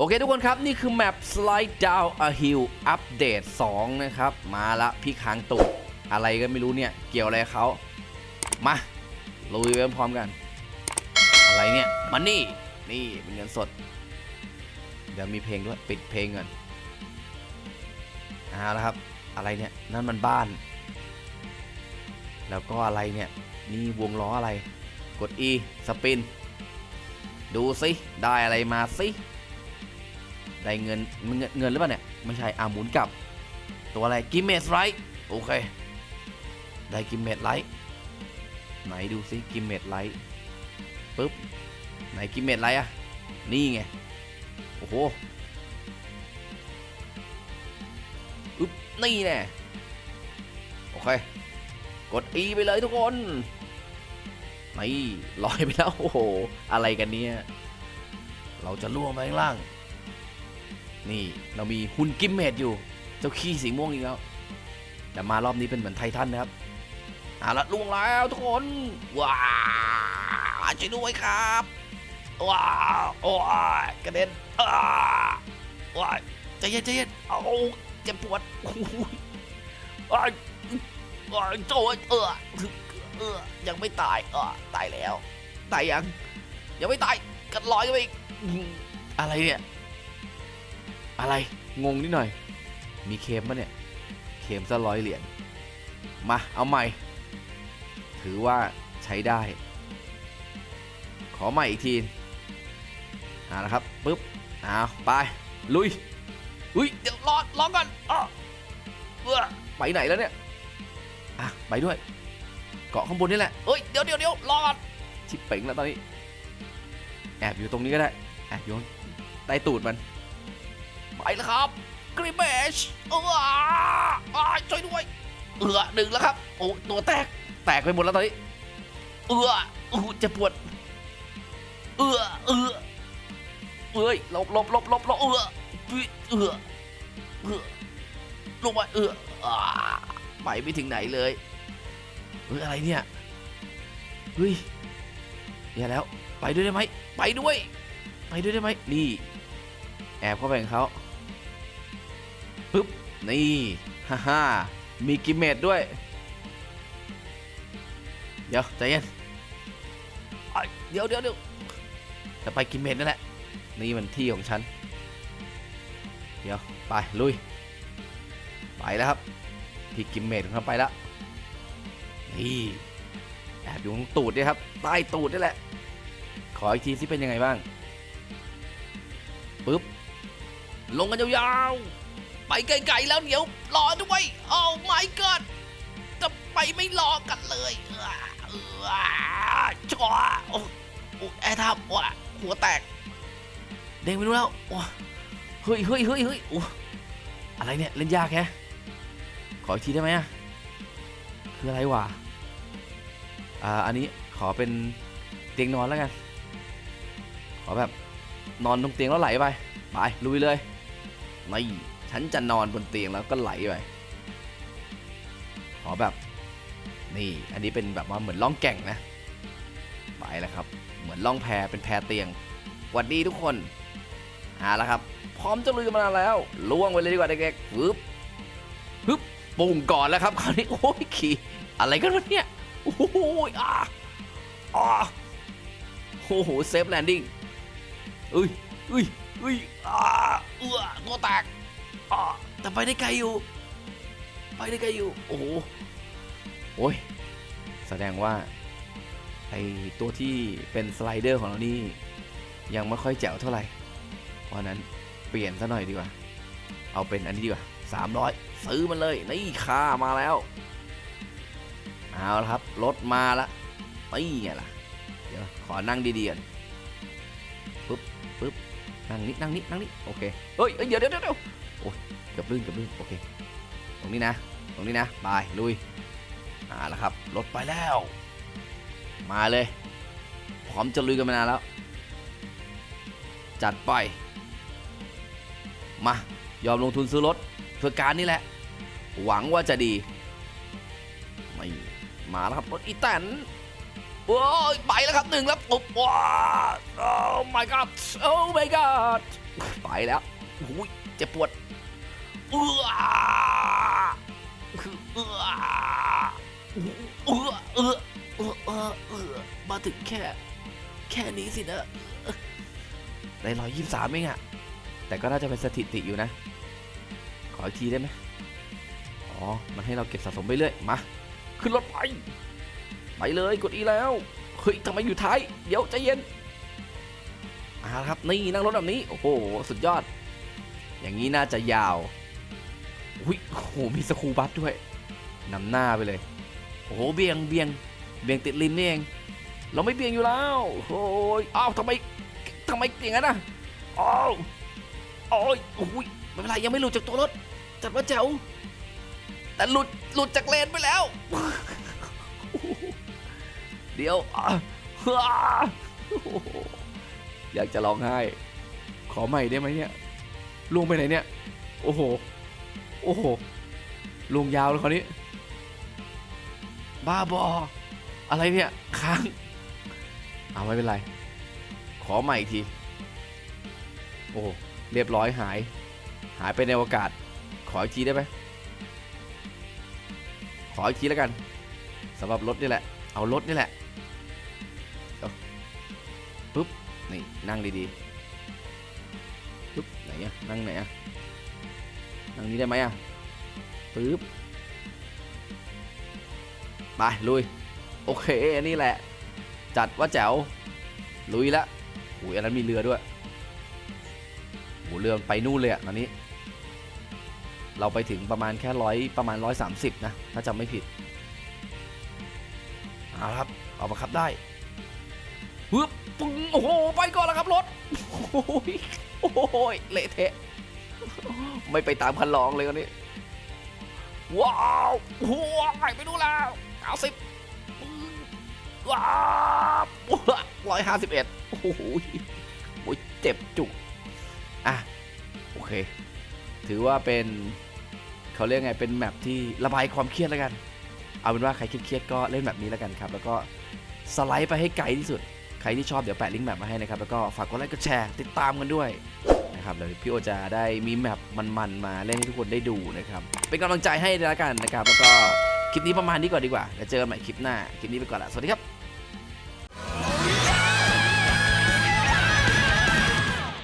โอเคทุกคนครับ นี่คือแมป Slide Down a Hill อัปเดต2นะครับ มาละพี่ค้างตุกอะไรก็ไม่รู้เนี่ย เกี่ยวอะไรเขามาลุยไปพร้อมกัน อะไรเนี่ยมันนี่ นี่เป็นเงินสด เดี๋ยวมีเพลงด้วย ปิดเพลงก่อนเอาละครับ อะไรเนี่ย นั่นมันบ้าน แล้วก็อะไรเนี่ย นี่วงล้ออะไร กด E สปิน ดูสิ ได้อะไรมาสิ ได้เงินเงินเงินหรือเปล่าเนี่ย ไม่ใช่อ่าหมุนกลับ ตัวอะไรกิมเมสไรโอเค ได้กิมเมสไลท์ไหนดูสิกิมเมสไลท์ปึ๊บ ไหนกิมเมสไลท์อะนี่ไง โอ้โหอึ๊บนี่แน่โอเค กด E ไปเลยทุกคนนี่ลอยไปแล้ว โอ้โห อะไรกันเนี่ย เราจะล่วงไปข้างล่าง นี่เรามีหุ่นกิมเมดอยู่ เจ้าขี้สีม่วงอีกแล้ว แต่มารอบนี้เป็นเหมือนไททันนะครับเอาละล่วงแล้วทุกคน ว้าวช่วยด้วยครับ ว้าวโอ้ยกระเด็นอ้าว้าใจเย็นใจเย็นเอาเจ็บปวดโอ้ยอ้าอ้ายโจ้เออเออยังไม่ตายเออตายแล้ว ตายยัง ยังไม่ตายกัดลอยกันไปอีกอะไรเนี่ย อะไรงงนิดหน่อย มีเค็มปะเนี่ยเค็มซะร้อยเหรียญมาเอาใหม่ ถือว่าใช้ได้ ขอใหม่อีกทีเอาละครับปึ๊บเอาไปลุยอุ้ยเดี๋ยวรอดรอก่อนอไปไหนแล้วเนี่ยอะไปด้วย เกาะข้างบนนี่แหละเอ้ยเดี๋ยวเดี๋ยวเดี๋ยวรอก่อนชิบเป่งแล้วตอนนี้ แอบอยู่ตรงนี้ก็ได้แอบอยู่ใต้ตูดมัน ไปแล้วครับกริเบชเอออ่าช่วยด้วย เอือหนึ่งแล้วครับ โอ้ตัวแตก แตกไปหมดแล้วตอนนี้ เอืออู้จะปวด เอือเอือเอ้ยลบลบลบลบลบเอือเอือเอือลงไปเอือไปไม่ถึงไหนเลยเฮ้ยอะไรเนี่ยเฮ้ยอย่าแล้ว ไปด้วยได้ไหม ไปด้วย ไปด้วยได้ไหมนี่ แอบเข้าไปของเขา ปึ๊บ นี่ ฮ่าฮ่ามีกิมเมดด้วย เดี๋ยวใจเย็นเดี๋ยวเดี๋ยวเดี๋ยวจะไปกิมเมดนั่นแหละ นี่มันที่ของฉัน เดี๋ยว ไป ลุย ไปแล้วครับพี่กิมเมดของเขาไปแล้ว นี่แอบอยู่ตรงตูดด้วยครับ ใต้ตูดนี่แหละ ขออีกทีสิเป็นยังไงบ้าง ปึ๊บ ลงกันยาวๆ ไปไกลๆแล้วเดี๋ยวรอด้วยโอ้ my god จะไปไม่รอกันเลยเออเออจ้าโอ้โอ้แอร์ทับว่ะหัวแตก เด้งไปดูแล้วว้เฮ้ยเฮ้ยเฮ้ยเฮ้ยโอ้อะไรเนี่ย เล่นยากแฮะขออีกทีได้ไหมอะคืออะไรวะอ่าอันนี้ขอเป็นเตียงนอนแล้วกัน ขอแบบนอนตรงเตียงแล้วไหลไป ไปลุยเลย ไม่ ฉันจะนอนบนเตียงแล้วก็ไหลไปขอแบบ นี่อันนี้เป็นแบบว่าเหมือนล่องแก่งนะไปแล้วครับ เหมือนล่องแพเป็นแพเตียงหวัดดีทุกคนเอาละครับ พร้อมจะลุยกันมานานแล้วล่วงไปเลยดีกว่าเด็กๆปึ๊บปึ๊บปุ่งก่อนแล้วครับคราวนี้โอ้ยขี่อะไรกันวะเนี่ยโอ้โหอ่าอ่าโอ้โหเซฟแลนดิ้งเอ้ยเอ้ยเอ้ยอ่าเอือตัวแตก อแต่ไปได้ไกลอยู่ ไปได้ไกลอยู่ โอ้โหโอ้ย แสดงว่า ไอตัวที่เป็นสไลเดอร์ของเรานี่ ยังไม่ค่อยแจ๋วเท่าไหร่ เพราะนั้นเปลี่ยนซะหน่อยดีกว่า เอาเป็นอันนี้ดีกว่า300ซื้อมันเลย นี่ค่ามาแล้ว เอาละครับ รถมาละนี่ไงล่ะ เดี๋ยว ขอนั่งดีๆกันปึ๊บปึ๊บนั่งนิดนั่งนิดนั่งนิดโอเคเฮ้ยเดี๋ยวเดี๋ยวเดี๋ยว กือบลื่นเกือบลื่นโอเค ตรงนี้นะ ตรงนี้นะไปลุยเอาละครับรถไปแล้ว มาเลย พร้อมจะลุยกันมานานแล้ว จัดไปมายอมลงทุนซื้อรถเพื่อการนี่แหละ หวังว่าจะดี ไม่มาแล้วครับรถอีแตนโอ้ยไปแล้วครับหนึ่งแล้วปุ๊บว้าโอ้ my god โอ้ my god ไปแล้วโอ้ยเจ็บปวด เอื้อคือเอื้อเอื้อเอื้อเอื้อเอื้อเอื้อมาถึงแค่ แค่นี้สินะได้ร้อยยี่สิบสามเองอะแต่ก็น่าจะเป็นสถิติอยู่นะ ขออีกทีได้ไหมอ๋อ มันให้เราเก็บสะสมไปเรื่อย มา ขึ้นรถไป ไปเลยกดอีแล้ว เฮ้ยทำไมอยู่ท้าย เดี๋ยวใจเย็นอ่าครับ นี่นั่งรถแบบนี้ โอ้โห สุดยอด อย่างนี้น่าจะยาว หมีสกูบัสด้วยนำหน้าไปเลย โอ้โหเบียงเบียงเบียงติดริมนี่เอง เราไม่เบียงอยู่แล้วโอ้ยอ้าวทำไมทำไมอย่างนั้นอะอ้าวโอ้ยโอ้ยไม่เป็นไรยังไม่หลุดจากตัวรถ จัดว่าแจ๋วแต่หลุดหลุดจากเลนไปแล้ว เดี๋ยวอะอะโอ้โหอยากจะร้องไห้ ขอใหม่ได้ไหมเนี่ยลุงไปไหนเนี่ย โอ้โห โอ้โห ลุงยาวเลยคราวนี้ บ้าบอ อะไรเนี่ยค้างเอาไม่เป็นไร ขอใหม่อีกที โอ้เรียบร้อยหาย หายไปในอวกาศ ขออีกทีได้ไหมขออีกทีแล้วกันสำหรับรถนี่แหละ เอารถนี่แหละเอาปุ๊บนี่นั่งดีๆปุ๊บไหนอะนั่งไหนอะนั่งนี้ได้ไหมอะ ปึ๊บไปลุย โอเค นี่แหละ จัดว่าแจ๋ว ลุยละโอ้ยอันนั้นมีเรือด้วยโหเรือไปนู่นเลยอะตอนนี้ เราไปถึงประมาณแค่ร้อยประมาณร้อยสามสิบนะ ถ้าจำไม่ผิดเอาครับ เอามาขับได้ฮึบปึ้งโอ้โห ไปก่อนแล้วครับรถ โอ้โหยโอ้ยเละเทะ ไม่ไปตามคันลองเลยวันนี้ ว้าวว้าวไปดูแล้วเก้าสิบว้าวร้อยห้าสิบเอ็ดโอ้โหโอ้ยเจ็บจุก อะ โอเค ถือว่าเป็นเขาเรียกไงเป็นแมปที่ระบายความเครียดแล้วกัน เอาเป็นว่าใครเครียดๆก็เล่นแบบนี้แล้วกันครับ แล้วก็สไลด์ไปให้ไกลที่สุด ใครที่ชอบเดี๋ยวแปะลิงก์แมปมาให้นะครับ แล้วก็ฝากกดไลค์กดแชร์ติดตามกันด้วย นะครับเดี๋ยวพี่โอจะได้มีแมปมันๆมาเล่นให้ทุกคนได้ดูนะครับ เป็นกำลังใจให้แล้วกันนะครับ แล้วก็คลิปนี้ประมาณนี้ก่อนดีกว่าแล้วเจอกันใหม่คลิปหน้า คลิปนี้ไปก่อนละสวัสดีครับ